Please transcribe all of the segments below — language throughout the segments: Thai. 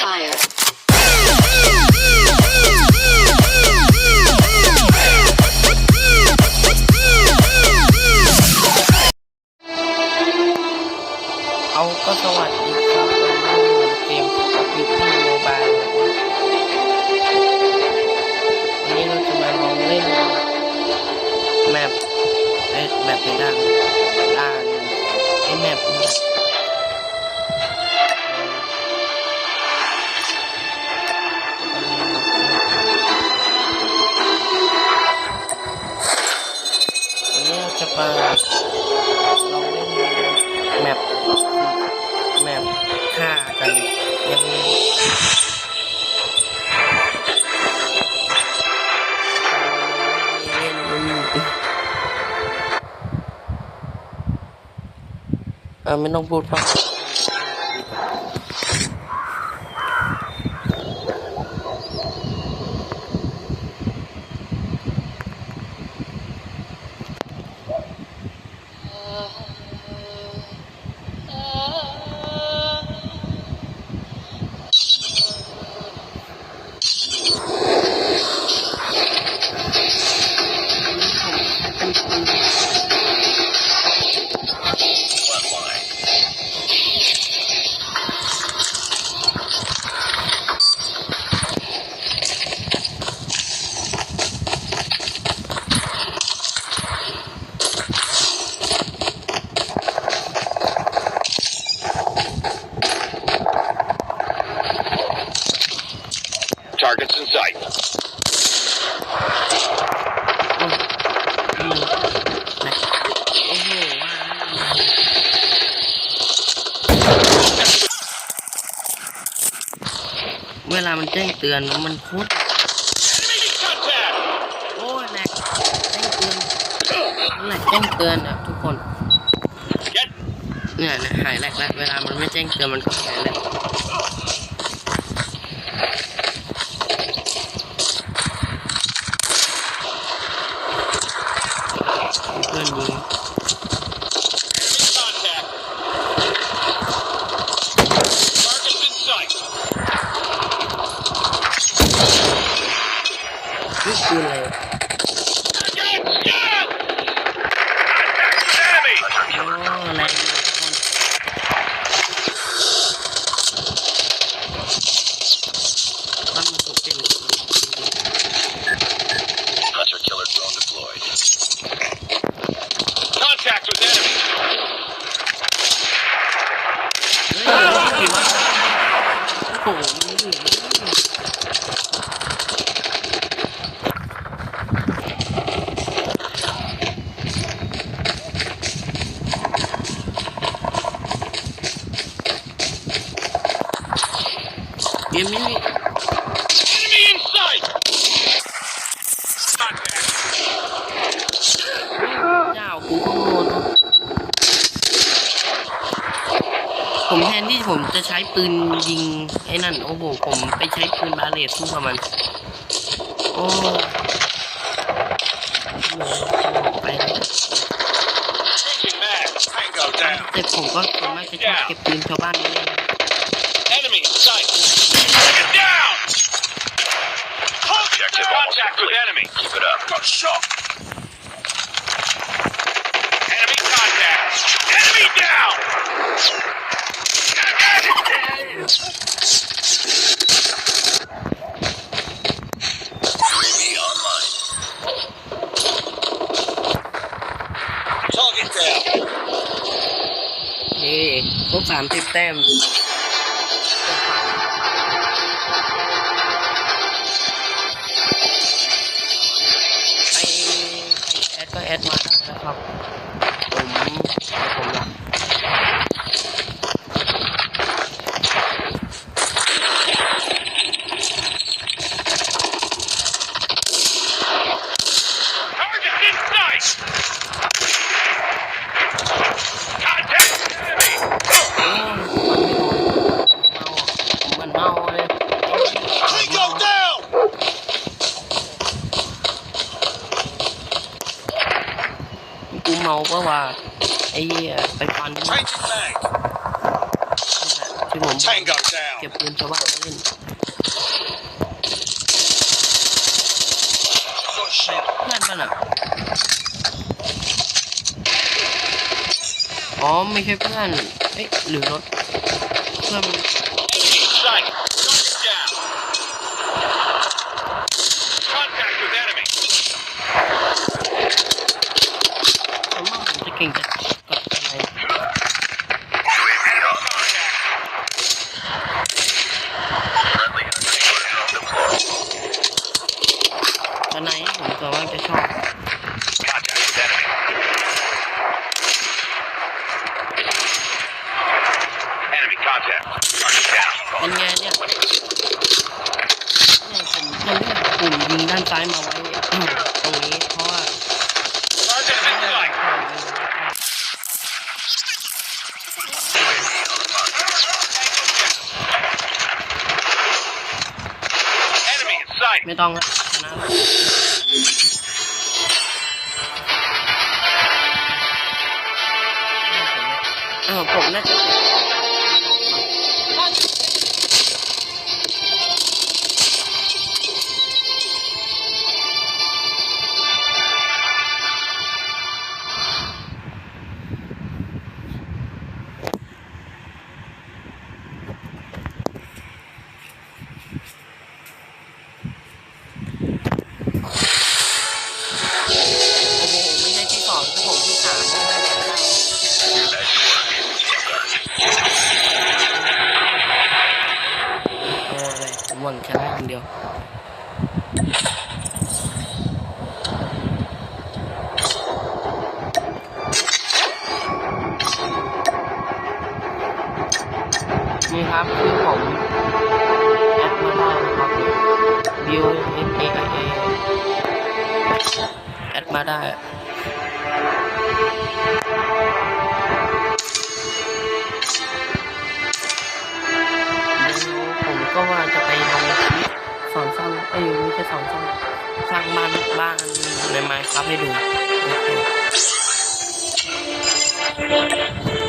fire. เราลองเล่นแมปแมปฆ่ากันยังเออไม่ต้องพูดฟังามันแจ้งเตือนมันโคตรโอ้ยแหลกแจ้งเตือนแหลกแจ้งเตือนอะทุกคนเนี่ยเนี่ยหายแหลกแล้วเวลามันไม่แจ้งเตือนมันก็หายแหลกเพื่อนยิง deployed. Contact with enemy. เผมแทนที่ผมจะใช้ปืนยิงไอ้นั่น โอ้โห ผมไปใช้ปืนบาเลตสู้กับมัน โอ้ไป Changing mag. Tango down. แต่ผมก็ส่วนมากจะชอบเก็บปืนชาวบ้านมาเล่นนะ นี่ครบสามสิบแต้มใครใครแอดก็แอดมาได้นะครับ เมาเพราะว่าไอ้เหี้ยไปฟันที่มัน Changing mag. ที่ผมผม Tango เก็บ down. ปืนชาวบ้านมาเล่น Got shot. เพื่อนป่ะน่ะอ๋อไม่ใช่เพื่อนเอ๊ะหรือรถเพื่อนมัน Enemy in sight. Target down. Contact with enemy. ผมว่าผมจะเก่งจะกับอะไร Enemy contact. ตอนไหนผมก็ว่าจะชอบ Contact with enemy. Enemy contact. Target down. เป็นไงเนี่ยเนี่ยผมจะเลือกปุ่มยิงด้านซ้ายมาไว้อืมตรงนี้เพราะว่า Target in sight. Enemy in sight. ไม่ต้องละชนะละเออผมน่าจะ หวังชนะอย่างเดียวนี่ครับคือผมแอดมาได้ครับวิว N A I A แอดมาได้ เอ้ยไม่ใช่สองช่องสร้างบ้านบ้านในไมค์ครับให้ดูโอเค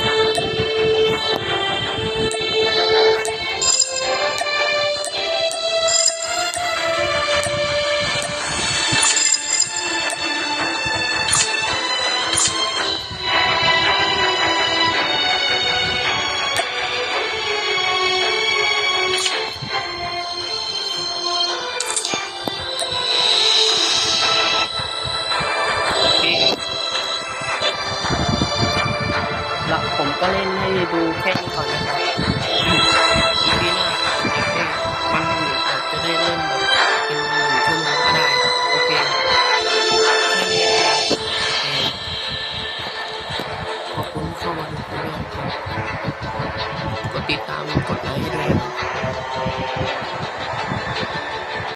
ก็เล่นให้ดูแค่นี้ก่อนนะครับอีพีหน้าอาจจะเป็นวันหนึ่งอาจจะได้เล่นแบบเป็นหนึ่งชั่วโมงก็ได้ โอเคแค่นี้ขอบคุณเข้ามาดูด้วยครับกดติดตามกดไลค์ด้วย